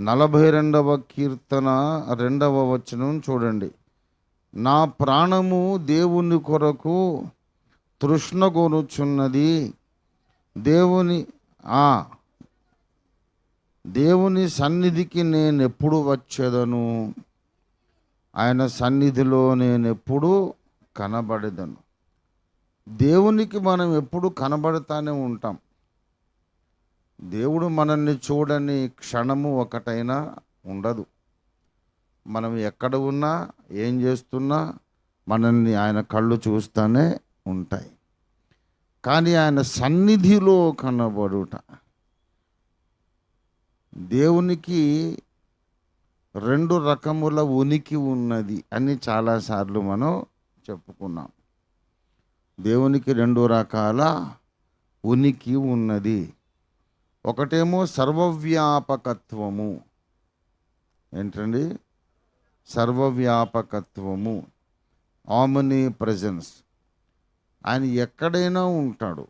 నలభై రెండవ కీర్తన రెండవ వచనం చూడండి. నా ప్రాణము దేవుని కొరకు తృష్ణ కొనుచున్నది దేవుని ఆ దేవుని సన్నిధికి నేను ఎప్పుడు వచ్చేదను? ఆయన సన్నిధిలో నేను ఎప్పుడు కనబడేదను? దేవునికి మనం ఎప్పుడు కనబడతానే ఉంటాం. దేవుడు మనల్ని చూడని క్షణము ఒకటైనా ఉండదు. మనం ఎక్కడ ఉన్నా ఏం చేస్తున్నా మనల్ని ఆయన కళ్ళు చూస్తూనే ఉంటాయి. కానీ ఆయన సన్నిధిలో కనబడుట. దేవునికి రెండు రకముల ఉనికి ఉన్నది అని చాలాసార్లు మనం చెప్పుకున్నాం. దేవునికి రెండు రకాల ఉనికి ఉన్నది. ఒకటేమో సర్వవ్యాపకత్వము. ఏంటండి? సర్వవ్యాపకత్వము. ఆమనీ ప్రజెన్స్ ఆయన ఎక్కడైనా ఉంటాడు.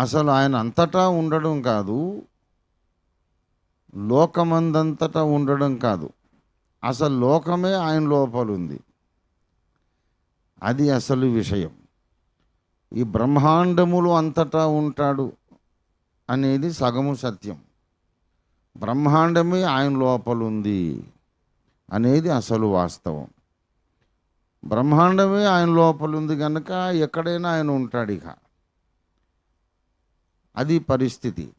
అసలు ఆయన అంతటా ఉండడం కాదు. లోకమందంతటా ఉండడం కాదు. అసలు లోకమే ఆయన లోపలుంది. అది అసలు విషయం. ఈ బ్రహ్మాండములు అంతటా ఉంటాడు అనేది సగము సత్యం. బ్రహ్మాండమే ఆయన లోపలుంది అనేది అసలు వాస్తవం. బ్రహ్మాండమే ఆయన లోపలుంది కనుక ఎక్కడైనా ఆయన ఉంటాడు ఇక. అది పరిస్థితి.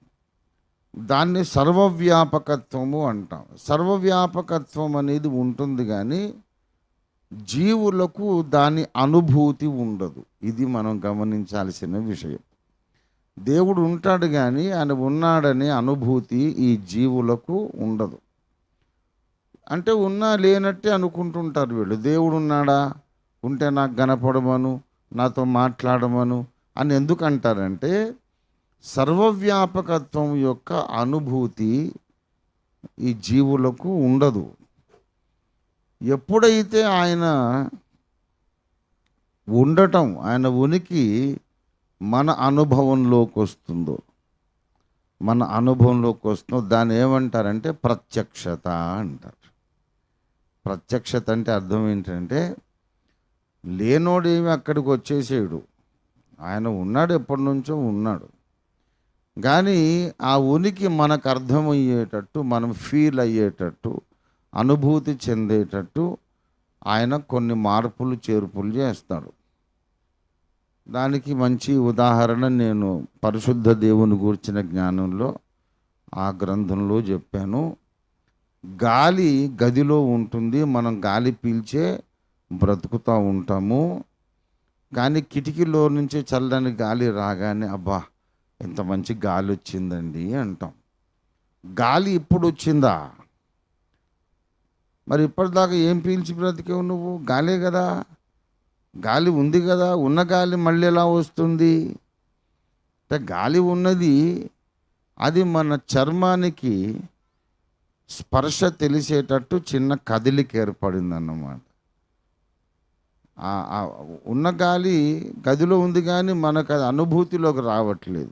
దాన్ని సర్వవ్యాపకత్వము అంటాం. సర్వవ్యాపకత్వం అనేది ఉంటుంది కానీ జీవులకు దాని అనుభూతి ఉండదు. ఇది మనం గమనించాల్సిన విషయం. దేవుడు ఉంటాడు కానీ ఆయన ఉన్నాడనే అనుభూతి ఈ జీవులకు ఉండదు. అంటే ఉన్నా లేనట్టే అనుకుంటుంటారు వీళ్ళు. దేవుడు ఉన్నాడా? ఉంటే నాకు కనపడమను నాతో మాట్లాడమను అని ఎందుకు అంటారంటే సర్వవ్యాపకత్వం యొక్క అనుభూతి ఈ జీవులకు ఉండదు. ఎప్పుడైతే ఆయన ఉండటం ఆయన ఉనికి మన అనుభవంలోకి వస్తుందో మన అనుభవంలోకి వస్తుందో దాన్ని ఏమంటారంటే ప్రత్యక్షత అంటారు. ప్రత్యక్షత అంటే అర్థం ఏంటంటే లేనోడేమి అక్కడికి వచ్చేసేడు. ఆయన ఉన్నాడు ఎప్పటి నుంచో ఉన్నాడు. కానీ ఆ ఉనికి మనకు అర్థమయ్యేటట్టు మనం ఫీల్ అయ్యేటట్టు అనుభూతి చెందేటట్టు ఆయన కొన్ని మార్పులు చేర్పులు చేస్తాడు. దానికి మంచి ఉదాహరణ నేను పరిశుద్ధ దేవుని గూర్చిన జ్ఞానంలో ఆ గ్రంథంలో చెప్పాను. గాలి గదిలో ఉంటుంది మనం గాలి పీల్చే బ్రతుకుతూ ఉంటాము. కానీ కిటికీలో నుంచి చల్లని గాలి రాగానే అబ్బా ఎంత మంచి గాలి వచ్చిందండి అంటాం. గాలి ఇప్పుడు వచ్చిందా? మరి ఇప్పటిదాకా ఏం పీల్చి బ్రతికేవు నువ్వు? గాలే కదా. గాలి ఉంది కదా. ఉన్న గాలి మళ్ళీ ఎలా వస్తుంది? అంటే గాలి ఉన్నది అది మన చర్మానికి స్పర్శ తెలిసేటట్టు చిన్న కదిలిక ఏర్పడింది అన్నమాట ఉన్న గాలి గదిలో ఉంది కానీ మనకు అది అనుభూతిలోకి రావట్లేదు.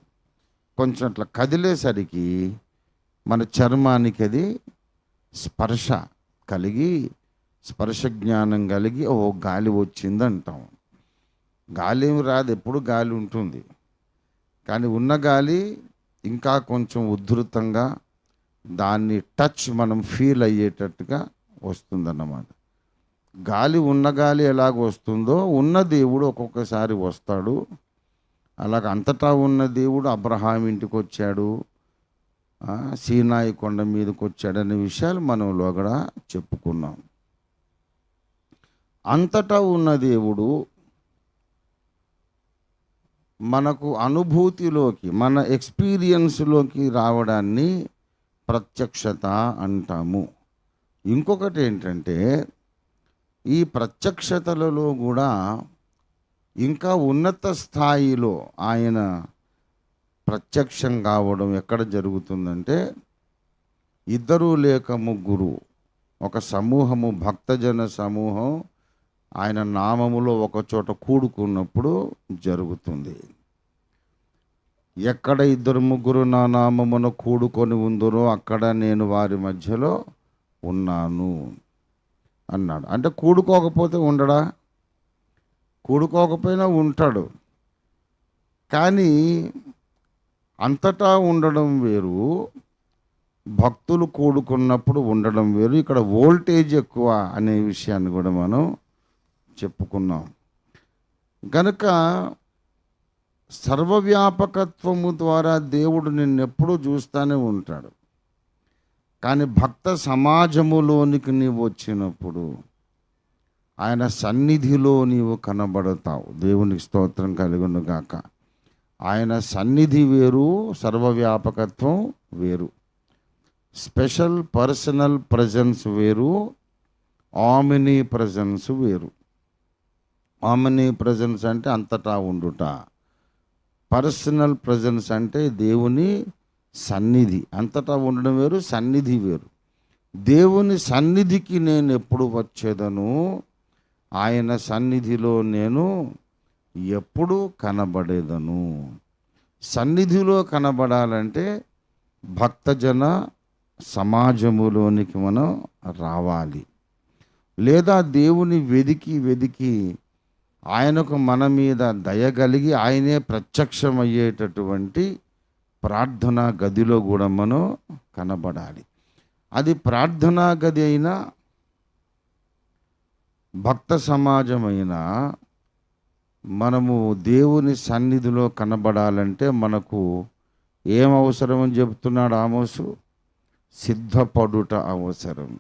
కొంచెం అట్లా కదిలేసరికి మన చర్మానికి అది స్పర్శ కలిగి స్పర్శ జ్ఞానం కలిగి ఓ గాలి వచ్చింది అంటాం గాలి ఏమి రాదు ఎప్పుడు గాలి ఉంటుంది. కానీ ఉన్న గాలి ఇంకా కొంచెం ఉద్ధృతంగా దాన్ని టచ్ మనం ఫీల్ అయ్యేటట్టుగా వస్తుందన్నమాట. గాలి ఉన్న గాలి ఎలాగ వస్తుందో ఉన్న దేవుడు ఒక్కొక్కసారి వస్తాడు. అలాగ అంతటా ఉన్న దేవుడు అబ్రహాం ఇంటికి వచ్చాడు సీనాయి కొండ మీదకి వచ్చాడనే విషయాలు మనం లోగడ చెప్పుకున్నాం. అంతటా ఉన్న దేవుడు మనకు అనుభూతిలోకి మన ఎక్స్పీరియన్స్లోకి రావడాన్ని ప్రత్యక్షత అంటాము. ఇంకొకటి ఏంటంటే ఈ ప్రత్యక్షతలలో కూడా ఇంకా ఉన్నత స్థాయిలో ఆయన ప్రత్యక్షం కావడం ఎక్కడ జరుగుతుందంటే ఇద్దరు లేక ముగ్గురు ఒక సమూహము భక్తజన సమూహం ఆయన నామములో ఒక చోట కూడుకున్నప్పుడు జరుగుతుంది. ఎక్కడ ఇద్దరు ముగ్గురు నా నామమున కూడుకొని ఉందరో అక్కడ నేను వారి మధ్యలో ఉన్నాను అన్నాడు. అంటే కూడుకోకపోతే ఉండడా? కూడుకోకపోయినా ఉంటాడు. కానీ అంతటా ఉండడం వేరు భక్తులు కూడుకున్నప్పుడు ఉండడం వేరు. ఇక్కడ వోల్టేజ్ ఎక్కువ అనే విషయాన్ని కూడా మనం చెప్పుకున్నాం. కనుక సర్వవ్యాపకత్వము ద్వారా దేవుడు నిన్నెప్పుడూ చూస్తూనే ఉంటాడు. కానీ భక్త సమాజములోనికి నీవు వచ్చినప్పుడు ఆయన సన్నిధిలో నీవు కనబడతావు. దేవునికి స్తోత్రం కలిగినగాక గాక. ఆయన సన్నిధి వేరు సర్వవ్యాపకత్వం వేరు. స్పెషల్ పర్సనల్ ప్రజెన్స్ వేరు ఆమినీ ప్రజెన్స్ వేరు. ఆమినీ ప్రజెన్స్ అంటే అంతటా ఉండుట. పర్సనల్ ప్రజెన్స్ అంటే దేవుని సన్నిధి. అంతటా ఉండడం వేరు సన్నిధి వేరు. దేవుని సన్నిధికి నేను ఎప్పుడు వచ్చేదను? ఆయన సన్నిధిలో నేను ఎప్పుడు కనబడేదను. సన్నిధిలో కనబడాలంటే భక్తజన సమాజములోనికి మనం రావాలి. లేదా దేవుని వెదికి వెదికి ఆయనకు మన మీద దయగలిగి ఆయనే ప్రత్యక్షమయ్యేటటువంటి ప్రార్థనా గదిలో కూడా మనం కనబడాలి. అది ప్రార్థనా గది అయినా భక్త సమాజమైనా మనము దేవుని సన్నిధిలో కనబడాలంటే మనకు ఏం అవసరం అని చెప్తున్నాడు ఆమోసు? సిద్ధపడుట అవసరం.